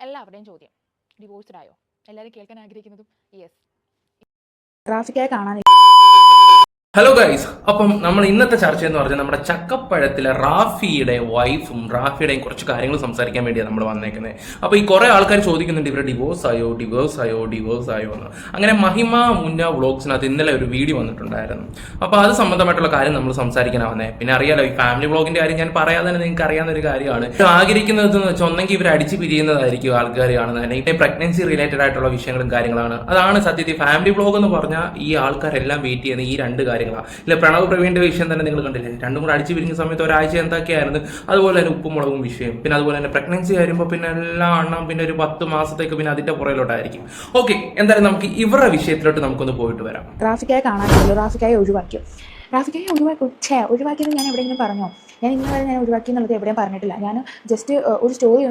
എല്ലാവരുടെയും ചോദ്യം. ഡിവോഴ്സ്ഡ് ആയോ? എല്ലാവരും കേൾക്കാൻ ആഗ്രഹിക്കുന്നതും? യെസ് ട്രാഫിക്കായി കാണാൻ ഹലോ ഗൈസ് അപ്പം നമ്മൾ ഇന്നത്തെ ചർച്ച എന്ന് പറഞ്ഞാൽ നമ്മുടെ ചക്കപ്പഴത്തിലെ റാഫിയുടെ വൈഫും റാഫിയുടെയും കുറച്ച് കാര്യങ്ങൾ സംസാരിക്കാൻ വേണ്ടിയാണ് നമ്മൾ വന്നേക്കുന്നത് അപ്പോൾ ഈ കുറേ ആൾക്കാർ ചോദിക്കുന്നുണ്ട് ഇവരെ ഡിവോഴ്സ് ആയോ? ഡിവോഴ്സ് ആയോ? ഡിവോഴ്സ് ആയോ? എന്ന്. അങ്ങനെ മഹിമ മുന്ന വ്ളോഗ്സിനകത്ത് ഇന്നലെ ഒരു വീഡിയോ വന്നിട്ടുണ്ടായിരുന്നു. അപ്പോൾ അത് സംബന്ധമായിട്ടുള്ള കാര്യം നമ്മൾ സംസാരിക്കാൻ വന്നേ. പിന്നെ അറിയാലോ ഈ ഫാമിലി വ്ളോഗിന്റെ കാര്യം ഞാൻ പറയാതെ തന്നെ നിങ്ങൾക്ക് അറിയാവുന്ന ഒരു കാര്യമാണ് ആഗ്രഹിക്കുന്നത് എന്ന് വെച്ചാൽ ഒന്നെങ്കിൽ ഇവർ അടിച്ച് പിരിയുന്നതായിരിക്കും ആൾക്കാർ കാണുന്നത് അല്ലെങ്കിൽ പ്രഗ്നൻസി റിലേറ്റഡ് ആയിട്ടുള്ള വിഷയങ്ങളും കാര്യങ്ങളാണ്. അതാണ് സത്യത്തിൽ ഫാമിലി വ്ളോഗ് എന്ന് പറഞ്ഞാൽ ഈ ആൾക്കാരെല്ലാം വെയിറ്റ് ചെയ്യുന്ന ഈ രണ്ട് കാര്യങ്ങളാണ് ഇല്ല പ്രണവ് പ്രവീണിന്റെ വിഷയം തന്നെ നിങ്ങൾ കണ്ടില്ലേ? രണ്ടും കൂടെ അടിച്ചു പിരിഞ്ഞ സമയത്ത് ഒരാഴ്ച എന്തൊക്കെയായിരുന്നു? അതുപോലെ തന്നെ ഉപ്പും മുളകും വിഷയം. പിന്നെ അതുപോലെ തന്നെ പ്രഗ്നൻസി വരുമ്പോൾ പിന്നെ എല്ലാം എണ്ണം പിന്നെ ഒരു പത്ത് മാസത്തേക്ക് പിന്നെ അതിന്റെ പുറയിലോട്ടായിരിക്കും ഓക്കെ എന്തായാലും നമുക്ക് ഇവരുടെ വിഷയത്തിലോട്ട് നമുക്കൊന്ന് പോയിട്ട് വരാം. ട്രാഫിക്കായി കാണാൻ ട്രാഫിക്കായി ഒഴിവാക്കി ട്രാഫിക്കായി ഒഴിവാക്കി ഒഴിവാക്കിയത് ഞാൻ എവിടെയെങ്കിലും പറഞ്ഞോ? ഞാൻ ഇന്ന് വരെ ഞാൻ ഒഴിവാക്കി എന്നുള്ളത് എവിടെയും പറഞ്ഞിട്ടില്ല. ഞാൻ ജസ്റ്റ് ഒരു സ്റ്റോറി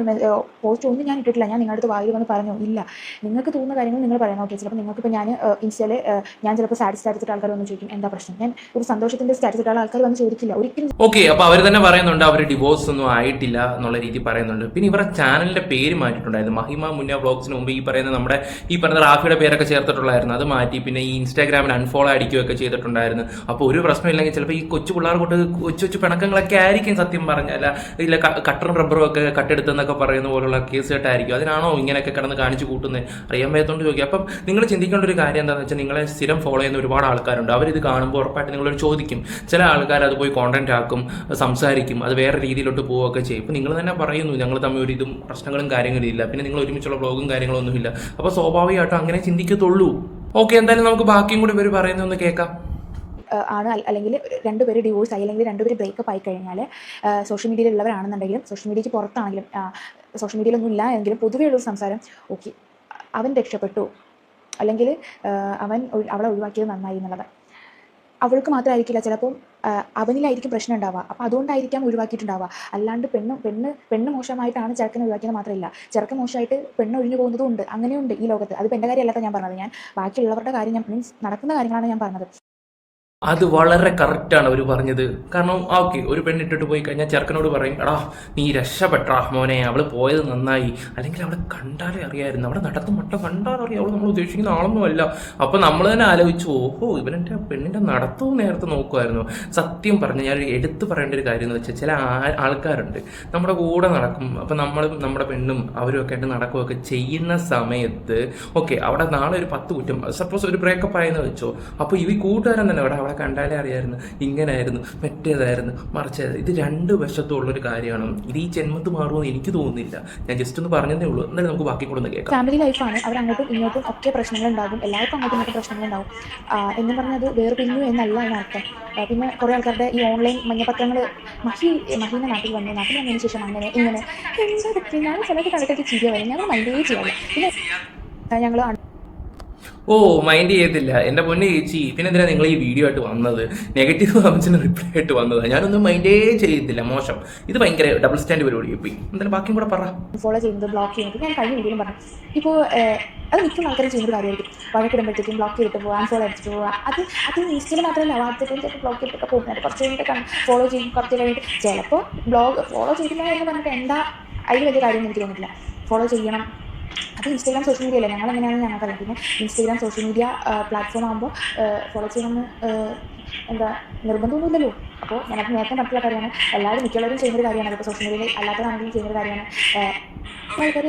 പോസ്റ്റ് ഒന്നും ഞാൻ ഇട്ടിട്ടില്ല. ഞാൻ നിങ്ങളുടെ അടുത്ത് വായിൽ വന്ന് പറഞ്ഞു ഇല്ല നിങ്ങൾക്ക് തോന്നുന്ന കാര്യങ്ങൾ നിങ്ങൾ പറയണം ഓക്കെ ചിലപ്പോൾ നിങ്ങൾക്ക് ഇപ്പോൾ ഞാൻ ഇൻസ്റ്റയിൽ ഞാൻ ചിലപ്പോൾ സാഡ് സ്റ്റാറ്റസ് ആൾക്കാർ വന്ന് ചോദിക്കും എന്താ പ്രശ്നം? ഞാൻ ഒരു സന്തോഷത്തിന്റെ സ്റ്റാറ്റസ് ഇട്ട ആൾക്കാർ വന്ന് ചോദിക്കില്ല. ഒരിക്കലും ഓക്കെ അപ്പൊ അവർ തന്നെ പറയുന്നുണ്ട് അവർ ഡിവോഴ്സ് ഒന്നും ആയിട്ടില്ല എന്നുള്ള രീതി പറയുന്നുണ്ട്. പിന്നെ ഇവരുടെ ചാനലിന്റെ പേര് മാറ്റിയിട്ടുണ്ടായിരുന്നു. മഹിമ മുന്ന വ്ളോഗ്സിന് മുമ്പ് ഈ പറയുന്ന നമ്മുടെ ഈ പറയുന്ന റാഫിയുടെ പേരൊക്കെ ചേർത്തിട്ടുള്ളായിരുന്നു. അത് മാറ്റി പിന്നെ ഈ ഇൻസ്റ്റാഗ്രാമിൽ അൺഫോളോ അടിക്കുകയൊക്കെ ചെയ്തിട്ടുണ്ടായിരുന്നു. അപ്പോൾ ഒരു പ്രശ്നമില്ലെങ്കിൽ ചിലപ്പോൾ ഈ കൊച്ചു പിള്ളേർ കൊണ്ട് കൊച്ചു കൊച്ചു പിണക്കങ്ങളൊക്കെ ആയിരിക്കും സത്യം പറഞ്ഞാല. ഇല്ല കട്ടറും റബ്ബറും ഒക്കെ കട്ടെടുത്തെന്നൊക്കെ പറയുന്ന പോലുള്ള കേസ് കേട്ടായിരിക്കും. അതിനാണോ ഇങ്ങനെയൊക്കെ കിടന്ന് കാണിച്ചു കൂട്ടുന്നത് അറിയാൻ വയ്യാത്തോണ്ട് ചോദിക്കുക അപ്പം നിങ്ങൾ ചിന്തിക്കേണ്ട ഒരു കാര്യം എന്താണെന്ന് വെച്ചാൽ നിങ്ങളെ സ്ഥിരം ഫോളോ ചെയ്യുന്ന ഒരുപാട് ആൾക്കാരുണ്ട്. അവരിത് കാണുമ്പോൾ ഉറപ്പായിട്ട് നിങ്ങളോട് ചോദിക്കും. ചില ആൾക്കാർ അത് പോയി കോണ്ടന്റ് ആക്കും സംസാരിക്കും അത് വേറെ രീതിയിലോട്ട് പോവുകയൊക്കെ ചെയ്യും. ഇപ്പം നിങ്ങൾ തന്നെ പറയുന്നു ഞങ്ങൾ തമ്മിൽ ഒരു ഇതും പ്രശ്നങ്ങളും കാര്യങ്ങളും ഇല്ല. പിന്നെ നിങ്ങൾ ഒരുമിച്ചുള്ള ബ്ലോഗും കാര്യങ്ങളൊന്നുമില്ല. അപ്പോൾ സ്വാഭാവികമായിട്ടും അങ്ങനെ ചിന്തിക്കത്തുള്ളൂ. ഓക്കെ എന്തായാലും നമുക്ക് ബാക്കിയും കൂടി ഇവർ പറയുന്നൊന്ന് കേൾക്കാം. ആണ്. അല്ലെങ്കിൽ രണ്ടുപേര് ഡിവോഴ്സ് ആയി അല്ലെങ്കിൽ രണ്ടുപേര് ബ്രേക്കപ്പ് ആയി കഴിഞ്ഞാൽ സോഷ്യൽ മീഡിയയിലുള്ളവരാണെന്നുണ്ടെങ്കിലും സോഷ്യൽ മീഡിയയ്ക്ക് പുറത്താണെങ്കിലും സോഷ്യൽ മീഡിയയിലൊന്നും ഇല്ല എങ്കിലും പൊതുവെയുള്ള സംസാരം ഓക്കെ അവൻ രക്ഷപ്പെട്ടു. അല്ലെങ്കിൽ അവൻ അവളെ ഒഴിവാക്കിയത് നന്നായി എന്നുള്ളത്. അവൾക്ക് മാത്രമായിരിക്കില്ല ചിലപ്പം അവനിലായിരിക്കും പ്രശ്നം ഉണ്ടാവുക. അപ്പോൾ അതുകൊണ്ടായിരിക്കാം ഒഴിവാക്കിയിട്ടുണ്ടാവുക. അല്ലാണ്ട് പെണ്ണ് പെണ്ണ് പെണ്ണ് മോശമായിട്ടാണ് ചെറുക്കനെ ഒഴിവാക്കിയത് മാത്രമല്ല. ചെറുക്കൻ മോശമായിട്ട് പെണ്ണ് ഒഴിഞ്ഞു പോകുന്നതും ഉണ്ട്. അങ്ങനെയുണ്ട് ഈ ലോകത്ത്. അത് എന്റെ കാര്യമല്ലാത്ത ഞാൻ പറഞ്ഞത്. ഞാൻ ബാക്കിയുള്ളവരുടെ കാര്യം ഞാൻ മീൻസ് നടക്കുന്ന കാര്യങ്ങളാണ് ഞാൻ പറഞ്ഞത്. അത് വളരെ കറക്റ്റാണ് അവർ പറഞ്ഞത്. കാരണം ആ ഓക്കെ ഒരു പെണ്ണിട്ടിട്ട് പോയി കഴിഞ്ഞാൽ ചെറുക്കനോട് പറയും എടാ നീ രക്ഷപ്പെട്ടാ മോനെ അവൾ പോയത് നന്നായി. അല്ലെങ്കിൽ അവളെ കണ്ടാലേ അറിയായിരുന്നു. അവിടെ നടത്തും മട്ടം കണ്ടാലും അറിയാം അവൾ നമ്മൾ ഉദ്ദേശിക്കുന്ന ആളൊന്നുമല്ല അപ്പം നമ്മൾ തന്നെ ആലോചിച്ചു ഓഹോ ഇവനെന്റെ പെണ്ണിന്റെ നടത്തവും നേരത്തെ നോക്കുമായിരുന്നു സത്യം പറഞ്ഞ് ഞാൻ എടുത്തു പറയേണ്ട ഒരു കാര്യം എന്ന് വെച്ചാൽ ചില ആൾക്കാരുണ്ട്. നമ്മുടെ കൂടെ നടക്കും. അപ്പം നമ്മളും നമ്മുടെ പെണ്ണും അവരും ഒക്കെ ആയിട്ട് നടക്കുകയൊക്കെ ചെയ്യുന്ന സമയത്ത് ഓക്കെ അവിടെ നാളെ ഒരു പത്ത് കുറ്റം സപ്പോസ് ഒരു ബ്രേക്കപ്പ് ആയെന്ന് വെച്ചോ അപ്പോൾ ഈ കൂട്ടുകാരൻ തന്നെ അവിടെ അവളെ കണ്ടാലേ അറിയായിരുന്നു. ഇങ്ങനായിരുന്നു മറ്റേതായിരുന്നു മറിച്ചായിരുന്നു ഇത് രണ്ട് വശത്തുള്ള ഒരു കാര്യമാണ്. ഇത് ഈ ജന്മത്ത് മാറുമെന്ന് എനിക്ക് തോന്നുന്നില്ല. ഞാൻ ജസ്റ്റ് ഒന്ന് പറഞ്ഞതേ ഉള്ളൂ. എന്നാലും നമുക്ക് ബാക്കി കൂടെ കേൾക്കാം. ഫാമിലി ലൈഫാണ് അവർ അങ്ങോട്ടും ഇങ്ങോട്ടും ഒക്കെ പ്രശ്നങ്ങൾ ഉണ്ടാകും. എല്ലാവർക്കും അങ്ങോട്ടും ഇങ്ങോട്ടും പ്രശ്നങ്ങൾ ഉണ്ടാവും എന്ന് പറഞ്ഞത് വേർപിരിഞ്ഞു എന്നല്ല ആഹ് പിന്നെ കുറേ ആൾക്കാരുടെ ഈ ഓൺലൈൻ മഞ്ഞപത്രങ്ങൾ മഹി മഹീന്റെ നാട്ടിൽ വന്നു. നാട്ടിൽ വന്നതിന് ശേഷം അങ്ങനെ ഇങ്ങനെ. ഞാൻ ചിലർക്ക് കണ്ടിട്ടൊക്കെ വരും. ഞങ്ങൾ മൈൻഡേ ചെയ്യാറില്ല പിന്നെ ഞങ്ങൾ ഓ മൈൻഡ് ചെയ്തില്ല എന്റെ പൊന്നെ ചേച്ചി പിന്നെ എന്തിനാ നിങ്ങൾ ഈ വീഡിയോ ആയിട്ട് വന്നത്. നെഗറ്റീവ് കമൻസിന് റിപ്ലൈ ആയിട്ട് വന്നത്. ഞാനൊന്നും മൈൻഡേ ചെയ്യത്തില്ല. മോശം. ഇത് ഭയങ്കര ഡബിൾ സ്റ്റാൻഡ് പരിപാടി. പോയി. എന്തായാലും ബാക്കിയും കൂടെ പറ. ഫോളോ ചെയ്യുന്നത് ബ്ലോക്ക് ചെയ്യുന്നത്. ഞാൻ കഴിഞ്ഞ വീഡിയോയിലും പറഞ്ഞു. ഇപ്പോ അത് മിക്ക ആൾക്കാരും ചെയ്യുന്ന കാര്യമായിരിക്കും. വഴക്കിടുമ്പോഴത്തേക്കും ബ്ലോക്ക് ചെയ്തിട്ട് പോകുക ഫോളോ അടിച്ചിട്ട് പോകുക അത് അത് ഇൻസ്റ്റയിൽ മാത്രമല്ല വാട്സപ്പിൽ ചിലപ്പോൾ ബ്ലോക്ക് ചെയ്തിട്ടൊക്കെ പോകുന്നത്. കുറച്ച് കഴിഞ്ഞിട്ട് ഫോളോ ചെയ്യും കുറച്ച് കഴിഞ്ഞിട്ട് ചിലപ്പോൾ ബ്ലോഗ് ഫോളോ ചെയ്തില്ല എന്ന് പറഞ്ഞിട്ട് എന്താ അതിൽ വലിയ കാര്യമൊന്നും എനിക്ക് തോന്നിയിട്ടില്ല. ഫോളോ ചെയ്യണം. അത് ഇൻസ്റ്റാഗ്രാം സോഷ്യൽ മീഡിയ അല്ലേ? ഞങ്ങൾ എങ്ങനെയാണ് ഞങ്ങൾക്കറിയാം പിന്നെ ഇൻസ്റ്റാഗ്രാം സോഷ്യൽ മീഡിയ പ്ലാറ്റ്ഫോം ആകുമ്പോൾ ഫോളോ ചെയ്യണമെന്ന് എന്താ നിർബന്ധമൊന്നുമില്ലല്ലോ. അപ്പോൾ ഞങ്ങൾക്ക് നേരത്തെ പറഞ്ഞിട്ടുള്ള കാര്യമാണ്. എല്ലാവരും മിക്കവരും ചെയ്യുന്നൊരു കാര്യമാണ്. ഇപ്പോൾ സോഷ്യൽ മീഡിയയിൽ അല്ലാത്തതാണെങ്കിലും ചെയ്യുന്നൊരു കാര്യമാണ്. ആൾക്കാർ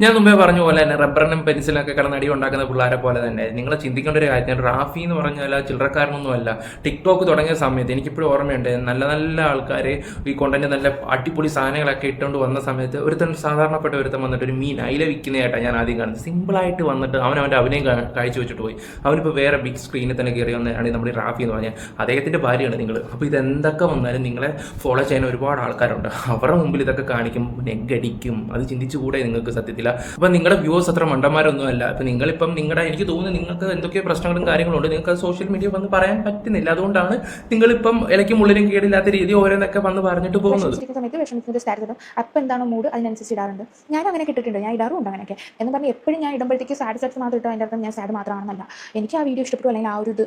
ഞാൻ മുമ്പേ പറഞ്ഞ പോലെ തന്നെ റബ്ബറിനും പെൻസിലും ഒക്കെ കിടന്ന് അടി ഉണ്ടാക്കുന്ന പിള്ളേരെ പോലെ തന്നെ. നിങ്ങൾ ചിന്തിക്കേണ്ട ഒരു കാര്യം റാഫി എന്ന് പറഞ്ഞാൽ ചില്ലറക്കാരനൊന്നുമല്ല. ടിക്ടോക്ക് തുടങ്ങിയ സമയത്ത് എനിക്കിപ്പോഴും ഓർമ്മയുണ്ട് നല്ല നല്ല ആൾക്കാർ ഈ കൊണ്ടന്റ് നല്ല അടിപൊളി സാധനങ്ങളൊക്കെ ഇട്ടുകൊണ്ട് വന്ന സമയത്ത് ഒരുത്തൻ സാധാരണപ്പെട്ട ഒരുത്തൻ വന്നിട്ട് ഒരു മീൻ അയില വിൽക്കുന്നതായിട്ടാണ് ഞാൻ ആദ്യം കാണുന്നത്. സിമ്പിളായിട്ട് വന്നിട്ട് അവൻ അവന്റെ അഭിനയം കാ- കാഴ്ച വെച്ചിട്ട് പോയി. അവനിപ്പോൾ വേറെ ബിഗ് സ്ക്രീനിൽ തന്നെ കയറി വന്നതാണ് നമ്മുടെ റാഫി എന്ന് പറഞ്ഞാൽ അദ്ദേഹത്തിന്റെ ഭാര്യയാണ് നിങ്ങൾ അപ്പോൾ ഇതെന്തൊക്കെ വന്നാലും നിങ്ങളെ ഫോളോ ചെയ്യാൻ ഒരുപാട് ആൾക്കാരുണ്ട്. അവരുടെ മുമ്പിൽ ഇതൊക്കെ കാണിക്കും നെഗടിക്കും. അത് ചിന്തിച്ചുകൂടെ നിങ്ങൾക്ക് സത്യത്തില്ല അപ്പം നിങ്ങളുടെ വ്യൂവേഴ്സ് അത്ര മണ്ടന്മാരൊന്നും അല്ല അപ്പൊ നിങ്ങളിപ്പം നിങ്ങളുടെ എനിക്ക് തോന്നുന്നു നിങ്ങൾക്ക് എന്തൊക്കെ പ്രശ്നങ്ങളും കാര്യങ്ങളും ഉണ്ട് നിങ്ങൾക്ക് സോഷ്യൽ മീഡിയ വന്ന് പറയാൻ പറ്റുന്നില്ല. അതുകൊണ്ടാണ് നിങ്ങളിപ്പം ഇലക്കും ഉള്ളിലും കേടില്ലാത്ത രീതി ഓരോന്നൊക്കെ വന്ന് പറഞ്ഞിട്ട് പോകുന്നത്. സമയത്ത് വിഷമിക്കുന്ന സ്റ്റാറ്റസ് ഇടും അപ്പോൾ എന്താണ് മൂഡ് അതിനനുസരിച്ച് ഇടാറുണ്ട്? ഞാൻ അങ്ങനെ കിട്ടിട്ടുണ്ട്. ഞാൻ ഇടാറുണ്ട് അങ്ങനെയൊക്കെ. എന്ന് പറഞ്ഞാൽ എപ്പോഴും ഞാൻ ഇടുമ്പോഴത്തേക്ക് സാഡ് സെറ്റ് മാത്രം ഇട്ടോ? അതിന്റെ അർത്ഥം ഞാൻ സാഡ് മാത്രമാണെന്നല്ല. എനിക്ക് ആ വീഡിയോ ഇഷ്ടപ്പെട്ടു അല്ലെങ്കിൽ ആ ഒരു ഇത്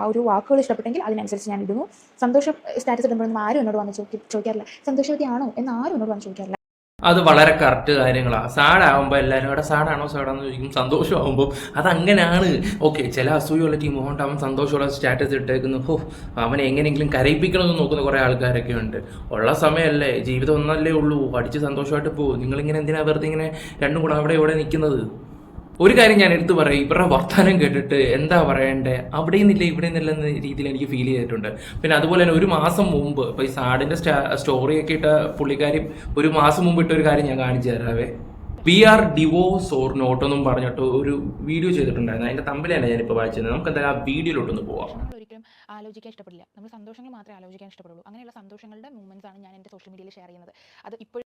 ആ ഒരു വാക്കുകൾ ഇഷ്ടപ്പെട്ടെങ്കിൽ അതിനനുസരിച്ച് ഞാൻ ഇടുന്നു. സന്തോഷം സ്റ്റാറ്റസ് ഇടുമ്പോഴൊന്നും ആരും എന്നോട് വന്ന് ചോദിക്കും ചോദിക്കാറില്ല. സന്തോഷവതിയാണോ എന്ന് ആരും എന്നോട് വന്ന് ചോദിക്കാറില്ല. അത് വളരെ കറക്റ്റ് കാര്യങ്ങളാണ് സാഡാകുമ്പോൾ എല്ലാവരും ഇവിടെ സാഡാണോ സാഡാന്ന് ചോദിക്കും. സന്തോഷമാകുമ്പോൾ അതങ്ങനെയാണ് ഓക്കെ ചില അസൂയുള്ള ടീം കൊണ്ട് അവൻ സന്തോഷമുള്ള സ്റ്റാറ്റസ് ഇട്ടേക്കുന്നു. ഹോ അവനെ എങ്ങനെയെങ്കിലും കരയിപ്പിക്കണമെന്ന് നോക്കുന്ന കുറേ ആൾക്കാരൊക്കെ ഉണ്ട്. ഉള്ള സമയമല്ലേ ജീവിതം ഒന്നല്ലേ ഉള്ളൂ. അടിച്ച് സന്തോഷമായിട്ട് പോകും. നിങ്ങളിങ്ങനെ എന്തിനാണ് വെറുതെ ഇങ്ങനെ രണ്ടും കൂടെ അവിടെ ഇവിടെ നിൽക്കുന്നത് ഒരു കാര്യം ഞാൻ എടുത്തു പറയും ഇവരുടെ വർത്തമാനം കേട്ടിട്ട് എന്താ പറയണ്ടേ? അവിടെ നിന്നില്ല ഇവിടെ നിന്നില്ല എന്ന രീതിയിൽ എനിക്ക് ഫീൽ ചെയ്തിട്ടുണ്ട്. പിന്നെ അതുപോലെ തന്നെ ഒരു മാസം മുമ്പ് ഇപ്പൊ ഈ സാഡിന്റെ സ്റ്റോറി ഒക്കെ ഇട്ട പുള്ളിക്കാരി ഒരു മാസം മുമ്പ് ഇട്ട ഒരു കാര്യം ഞാൻ കാണിച്ചു തരാവേ. We are divorce or not എന്നും പറഞ്ഞിട്ട് ഒരു വീഡിയോ ചെയ്തിട്ടുണ്ടായിരുന്നു. അതിന്റെ തമ്പിലല്ല ഞാനിപ്പോൾ വായിച്ചത്. നമുക്ക് എന്തായാലും ആ വീഡിയോയിലോട്ടൊന്ന് പോവാം. ഒരിക്കലും ആലോചിക്കാൻ ഇഷ്ടപ്പെടില്ല. നമ്മൾ സന്തോഷങ്ങൾ മാത്രമേ ആലോചിക്കാൻ ഇഷ്ടപ്പെടുള്ളൂ. അങ്ങനെയുള്ള സന്തോഷങ്ങളുടെ മൂമെന്റ്സ് ആണ് ഞാൻ എന്റെ സോഷ്യൽ മീഡിയയിൽ ഷെയർ ചെയ്യുന്നത്. അത് ഇപ്പോഴും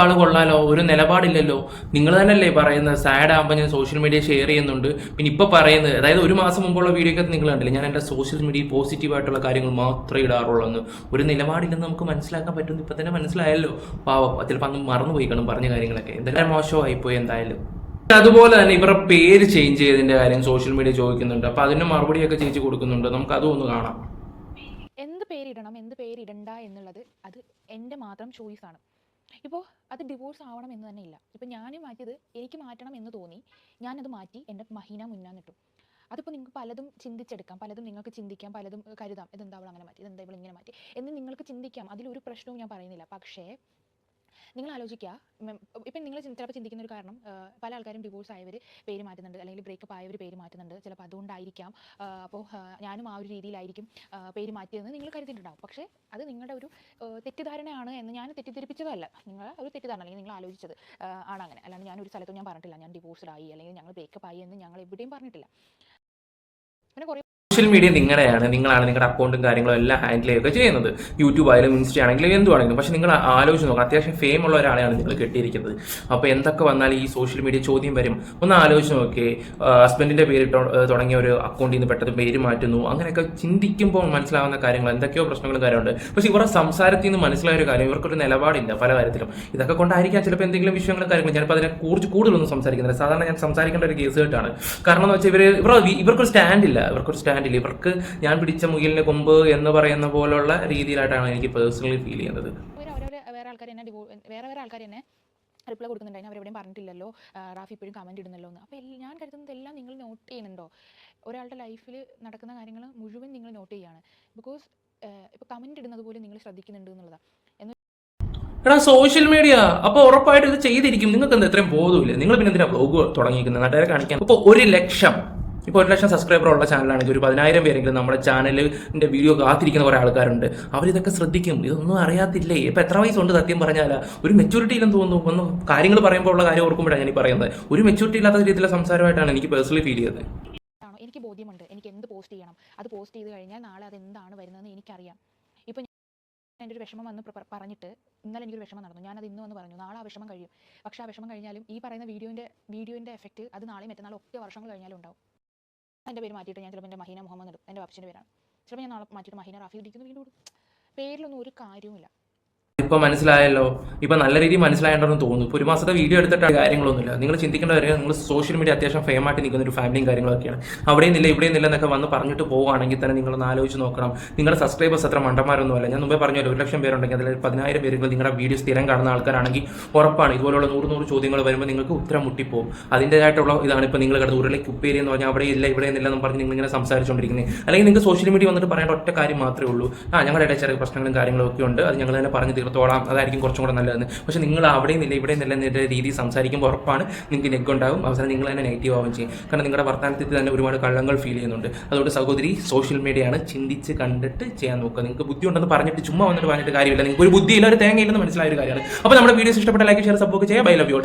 ആൾ കൊള്ളാലോ ഒരു നിലപാടില്ലല്ലോ. നിങ്ങൾ തന്നെയല്ലേ പറയുന്നത്? സാഡ് ആകുമ്പോൾ ഞാൻ സോഷ്യൽ മീഡിയ ഷെയർ ചെയ്യുന്നുണ്ട്. പിന്നെ ഇപ്പൊ പറയുന്നത് അതായത് ഒരു മാസം മുമ്പുള്ള വീഡിയോ നിങ്ങൾ കണ്ടില്ലേ? ഞാൻ എന്റെ സോഷ്യൽ മീഡിയ പോസിറ്റീവ് ആയിട്ടുള്ള കാര്യങ്ങൾ മാത്രമേ ഇടാറുള്ളൂ ഒരു നിലപാടില്ലെന്ന് നമുക്ക് മനസ്സിലാക്കാൻ പറ്റുന്നു ഇപ്പൊ തന്നെ മനസ്സിലായല്ലോ. പാവം ചിലപ്പോൾ അങ്ങ് മറന്നുപോയി കാണും പറഞ്ഞ കാര്യങ്ങളൊക്കെ. എന്തെല്ലാം മോശമായി പോയി എന്തായാലും. അതുപോലെ തന്നെ ഇവരുടെ പേര് ചേഞ്ച് ചെയ്തതിന്റെ കാര്യം സോഷ്യൽ മീഡിയ ചോദിക്കുന്നുണ്ട്. അപ്പൊ അതിന് മറുപടിയൊക്കെ ചേച്ചി കൊടുക്കുന്നുണ്ട്. നമുക്ക് അതും ഒന്ന് കാണാം. എന്ത് പേരിടണം എന്ത് പേരിടണ്ട എന്നുള്ളത് അത് എന്റെ മാത്രം ചോയ്സ് ആണ്. ഇപ്പോൾ അത് ഡിവോഴ്സ് ആവണം എന്ന് തന്നെ ഇല്ല. ഇപ്പോൾ ഞാൻ മാറ്റിയത് എനിക്ക് മാറ്റണം എന്ന് തോന്നി. ഞാനത് മാറ്റി എന്റെ മഹീന മുന്നാന്നിട്ടു അതിപ്പോൾ നിങ്ങൾക്ക് പലതും ചിന്തിച്ചെടുക്കാം. പലതും നിങ്ങൾക്ക് ചിന്തിക്കാം. പലതും കരുതാം. ഇതെന്താ അവൾ അങ്ങനെ മാറ്റി? ഇതെന്താ ഇവൾ ഇങ്ങനെ മാറ്റി? എന്ന് നിങ്ങൾക്ക് ചിന്തിക്കാം. അതിലൊരു പ്രശ്നവും ഞാൻ പറയുന്നില്ല. പക്ഷേ നിങ്ങൾ ആലോചിക്കുക ഇപ്പം നിങ്ങൾ ചിലപ്പോൾ ചിന്തിക്കുന്ന ഒരു കാരണം പല ആൾക്കാരും ഡിവോഴ്സ് ആയവർ പേര് മാറ്റുന്നുണ്ട്. അല്ലെങ്കിൽ ബ്രേക്കപ്പ് ആയവർ പേര് മാറ്റുന്നുണ്ട്. ചിലപ്പോൾ അതുകൊണ്ടായിരിക്കാം. അപ്പോൾ ഞാനും ആ ഒരു രീതിയിലായിരിക്കും പേര് മാറ്റിയതെന്ന് നിങ്ങൾ കരുതിയിട്ടുണ്ടാവും. പക്ഷേ അത് നിങ്ങളുടെ ഒരു തെറ്റിദ്ധാരണയാണ് എന്ന് ഞാൻ തെറ്റിദ്ധരിപ്പിച്ചതല്ല. നിങ്ങൾ ഒരു തെറ്റിദ്ധാരണ അല്ലെങ്കിൽ നിങ്ങൾ ആലോചിച്ചത് ആണ് അങ്ങനെ. അല്ലാണ്ട് ഞാൻ ഒരു സ്ഥലത്തും ഞാൻ പറഞ്ഞിട്ടില്ല. ഞാൻ ഡിവോഴ്സ്ഡ് ആയി അല്ലെങ്കിൽ ഞങ്ങൾ ബ്രേക്കപ്പ് ആയി എന്ന് ഞങ്ങൾ എവിടെയും പറഞ്ഞിട്ടില്ല. പിന്നെ കുറേ സോഷ്യൽ മീഡിയ നിങ്ങളുടെയാണ് നിങ്ങളാണ് നിങ്ങളുടെ അക്കൗണ്ടും കാര്യങ്ങളും എല്ലാം ഹാൻഡിൽ ചെയ്യുകയൊക്കെ ചെയ്യുന്നത്. യൂട്യൂബ് ആയാലും ഇൻസ്റ്റ ആണെങ്കിലും എന്തുവാണെങ്കിലും പക്ഷെ നിങ്ങൾ ആലോചിച്ച് നോക്കുക അത്യാവശ്യം ഫെയിം ഉള്ള ഒരാളെയാണ് നിങ്ങൾ കെട്ടിയിരിക്കുന്നത്. അപ്പോൾ എന്തൊക്കെ വന്നാലും ഈ സോഷ്യൽ മീഡിയ ചോദ്യം വരും. ഒന്ന് ആലോചിച്ച് നോക്കിയേ ഹസ്ബൻഡിന്റെ പേര് തുടങ്ങിയ ഒരു അക്കൗണ്ടിൽ നിന്ന് പെട്ടെന്ന് പേര് മാറ്റുന്നു. അങ്ങനെയൊക്കെ ചിന്തിക്കുമ്പോൾ മനസ്സിലാവുന്ന കാര്യങ്ങൾ എന്തൊക്കെയോ പ്രശ്നങ്ങളും കാര്യമുണ്ട്. പക്ഷേ ഇവരുടെ സംസാരത്തിൽ നിന്ന് മനസ്സിലായ ഒരു കാര്യം ഇവർക്കൊരു നിലപാടില്ല പല കാര്യത്തിലും. ഇതൊക്കെ കൊണ്ടായിരിക്കാം ചിലപ്പോൾ എന്തെങ്കിലും വിഷയങ്ങളും കാര്യങ്ങളും. ഞാനിപ്പോൾ അതിനെ കുറിച്ച് കൂടുതലൊന്നും സംസാരിക്കുന്നില്ല. സാധാരണ ഞാൻ സംസാരിക്കേണ്ട ഒരു കേസ് കേട്ടാണ്. കാരണം എന്ന് വെച്ചാൽ ഇവർ ഇവർ ഇവർക്കൊരു സ്റ്റാൻഡ് ഇല്ല. ഇവർക്കൊരു സ്റ്റാൻഡ് ഇല്ല ഇവർക്ക് ഞാൻ പിടിച്ച മുയലിന് കൊമ്പ് എന്ന് പറയുന്ന പോലുള്ള രീതിയിലായിട്ടാണ് എനിക്ക് പേഴ്സണലി ഫീൽ ചെയ്യുന്നത്. വേറെ ആൾക്കാർ എന്നെ വേറെ വേറെ ആൾക്കാർ എന്നെ റിപ്ലൈ കൊടുക്കുന്നുണ്ടായിരുന്നു. അവരെവിടെയും പറഞ്ഞിട്ടില്ലല്ലോ. റാഫി ഇപ്പോഴും കമന്റ് ഇടുന്നല്ലോ എന്ന്. അപ്പോൾ ഞാൻ കരുതുന്നത് എല്ലാം നിങ്ങൾ നോട്ട് ചെയ്യുന്നുണ്ടോ? ഒരാളുടെ ലൈഫിൽ നടക്കുന്ന കാര്യങ്ങൾ മുഴുവൻ നിങ്ങൾ നോട്ട് ചെയ്യുകയാണ് ബിക്കോസ് ഇപ്പോൾ കമന്റ് ഇടുന്നത് പോലും നിങ്ങൾ ശ്രദ്ധിക്കുന്നുണ്ട് എന്നുള്ളതാണ് എന്ന് എടാ സോഷ്യൽ മീഡിയ അപ്പൊ ഉറപ്പായിട്ട് ഇത് ചെയ്തിരിക്കും. നിങ്ങൾക്ക് എന്താ ഇത്രയും ബോധമില്ല നിങ്ങൾ പിന്നെ എന്തിനാ ബ്ലോഗ് തുടങ്ങിയിരിക്കുന്നത്? നാട്ടുകാരെ കാണിക്കാൻ. ഇപ്പോൾ ഒരു ലക്ഷം ഇപ്പോൾ ഒരു ലക്ഷം സബ്സ്ക്രൈബർ ഉള്ള ചാനലാണെങ്കിൽ ഒരു പതിനായിരം പേരെങ്കിലും നമ്മുടെ ചാനലിന്റെ വീഡിയോ കാത്തിരിക്കുന്ന കുറേ ആൾക്കാരുണ്ട്. അവരിതൊക്കെ ശ്രദ്ധിക്കും. ഇതൊന്നും അറിയാത്തില്ലേ? ഇപ്പൊ എത്ര വയസ്സുണ്ട് സത്യം പറഞ്ഞാൽ ഒരു മെച്ചൂരിറ്റി ഇല്ലെന്ന് തോന്നുന്നു. ഒന്ന് കാര്യങ്ങൾ പറയുമ്പോൾ ഉള്ള കാര്യം ഓർക്കുമ്പോഴാണ് ഞാൻ പറയുന്നത്. ഒരു മെച്ചൂരിറ്റി ഇല്ലാത്ത രീതിയിലുള്ള സംസാരമായിട്ടാണ് എനിക്ക് പേഴ്സണലി ഫീൽ ചെയ്തത് എനിക്ക് ബോധ്യമുണ്ട്. എനിക്ക് എന്ത് പോസ്റ്റ് ചെയ്യണം? അത് പോസ്റ്റ് ചെയ്ത് കഴിഞ്ഞാൽ നാളെ അത് എന്താണ് വരുന്നതെന്ന് എനിക്കറിയാം. ഇപ്പം എന്റെ ഒരു വിഷമം വന്ന് പറഞ്ഞിട്ട് ഇന്നലെ എനിക്കൊരു വിഷമം നടന്നു. ഞാനത് ഇന്ന് വന്ന് പറഞ്ഞു. നാളെ ആ വിഷമം കഴിയും. പക്ഷേ ആ വിഷമം കഴിഞ്ഞാലും ഈ പറയുന്ന വീഡിയോന്റെ വീഡിയോന്റെ എഫക്റ്റ് അത് നാളെയും മറ്റന്നാളും ഒക്കെ വർഷങ്ങൾ കഴിഞ്ഞാലും ഉണ്ടാവും. എന്റെ പേര് മാറ്റിയിട്ട് ഞാൻ ചിലപ്പോൾ എന്റെ മഹീന മുഹമ്മദ് എടുക്കും എന്റെ വാപ്പച്ചിന്റെ പേരാണ്. ചിലപ്പോൾ ഞാൻ നാളെ മാറ്റിയിട്ട് മഹീന റാഫി ഇരിക്കുന്നു വീണ്ടും പേരിലൊന്നും ഒരു കാര്യവുമില്ല. ഇപ്പൊ മനസ്സിലായല്ലോ. ഇപ്പൊ നല്ല രീതിയിൽ മനസ്സിലായിട്ടുണ്ടെന്ന് തോന്നുന്നു. ഇപ്പൊ ഒരു മാസത്തെ വീഡിയോ എടുത്തിട്ട് കാര്യങ്ങളൊന്നുമില്ല. നിങ്ങൾ ചിന്തിക്കേണ്ട കാര്യം നിങ്ങൾ സോഷ്യൽ മീഡിയ അത്യാവശ്യം ഫേം ആയിട്ട് നിൽക്കുന്ന ഒരു ഫാമിലിയും കാര്യങ്ങളൊക്കെയാണ്. അവിടെയും ഇല്ല ഇവിടെയും ഇല്ല എന്നൊക്കെ വന്ന് പറഞ്ഞിട്ട് പോവുകയാണെങ്കിൽ തന്നെ നിങ്ങളൊന്ന് ആലോചിച്ച് നോക്കണം. നിങ്ങളുടെ സബ്സ്ക്രൈബേഴ്സ് അത്ര മണ്ടന്മാരൊന്നുമല്ല ഞാൻ മുമ്പേ പറഞ്ഞു ഒരു ലക്ഷം പേരുണ്ടെങ്കിൽ അതിൽ പതിനായിരം പേരെങ്കിലും നിങ്ങളുടെ വീഡിയോ സ്ഥിരം കാണുന്ന ആൾക്കാരാണെങ്കിൽ ഉറപ്പാണ്. ഇതുപോലുള്ള നൂറ് നൂറ് ചോദ്യങ്ങൾ വരുമ്പോൾ നിങ്ങൾക്ക് ഉത്തരം മുട്ടിപ്പോകും അതിന്റെതായിട്ടുള്ള ഇതാണ് ഇപ്പോൾ നിങ്ങൾ കിടന്ന് ഉരുളയ്ക്ക് ഉപ്പേരി എന്ന് പറഞ്ഞാൽ അവിടെ ഇല്ല ഇവിടെ ഇല്ല എന്ന് പറഞ്ഞ് നിങ്ങൾ ഇങ്ങനെ സംസാരിച്ചുകൊണ്ടിരിക്കുന്നത് അല്ലെങ്കിൽ നിങ്ങൾക്ക് സോഷ്യൽ മീഡിയ വന്നിട്ട് പറയേണ്ട ഒറ്റ കാര്യം മാത്രമേ ഉള്ളൂ. ആ ഞങ്ങളുടെ ഇടയിൽ ചെറിയ പ്രശ്നങ്ങളും കാര്യങ്ങളും ഒക്കെ ഉണ്ട്. അത് ഞങ്ങൾ തന്നെ പറഞ്ഞു തീർത്തോളാം. അതായിരിക്കും കുറച്ചും കൂടെ നല്ലതെന്ന്. പക്ഷെ നിങ്ങൾ അവിടെ നിന്നില്ല ഇവിടെ ഇല്ല എന്ന രീതിയിൽ സംസാരിക്കുമ്പോൾ ഉറപ്പാണ് നിങ്ങൾക്ക് നെഗ് ഉണ്ടാവും അവസാനം നിങ്ങൾ തന്നെ നെഗറ്റീവ് ആവുകയും ചെയ്യും. കാരണം നിങ്ങളുടെ വർത്തമാനത്തിൽ തന്നെ ഒരുപാട് കള്ളങ്ങൾ ഫീൽ ചെയ്യുന്നുണ്ട്. അതുകൊണ്ട് സഹോദരി സോഷ്യൽ മീഡിയയാണ് ചിന്തിച്ച് കണ്ടിട്ട് ചെയ്യാൻ നോക്കുക. നിങ്ങൾക്ക് ബുദ്ധി ഉണ്ടെന്ന് പറഞ്ഞിട്ട് ചുമ്മാ വന്നിട്ട് പറഞ്ഞിട്ട് കാര്യമില്ല. നിങ്ങൾക്ക് ഒരു ബുദ്ധിയില്ല ഒരു തേങ്ങയില്ലെന്ന് മനസ്സിലായ ഒരു കാര്യമാണ്. അപ്പോൾ നമ്മുടെ വീഡിയോസ് ഇഷ്ടപ്പെട്ട ലൈക്ക് ഷെയർ സപ്പോർട്ട് ചെയ്യുക ബൈ ലവ് യു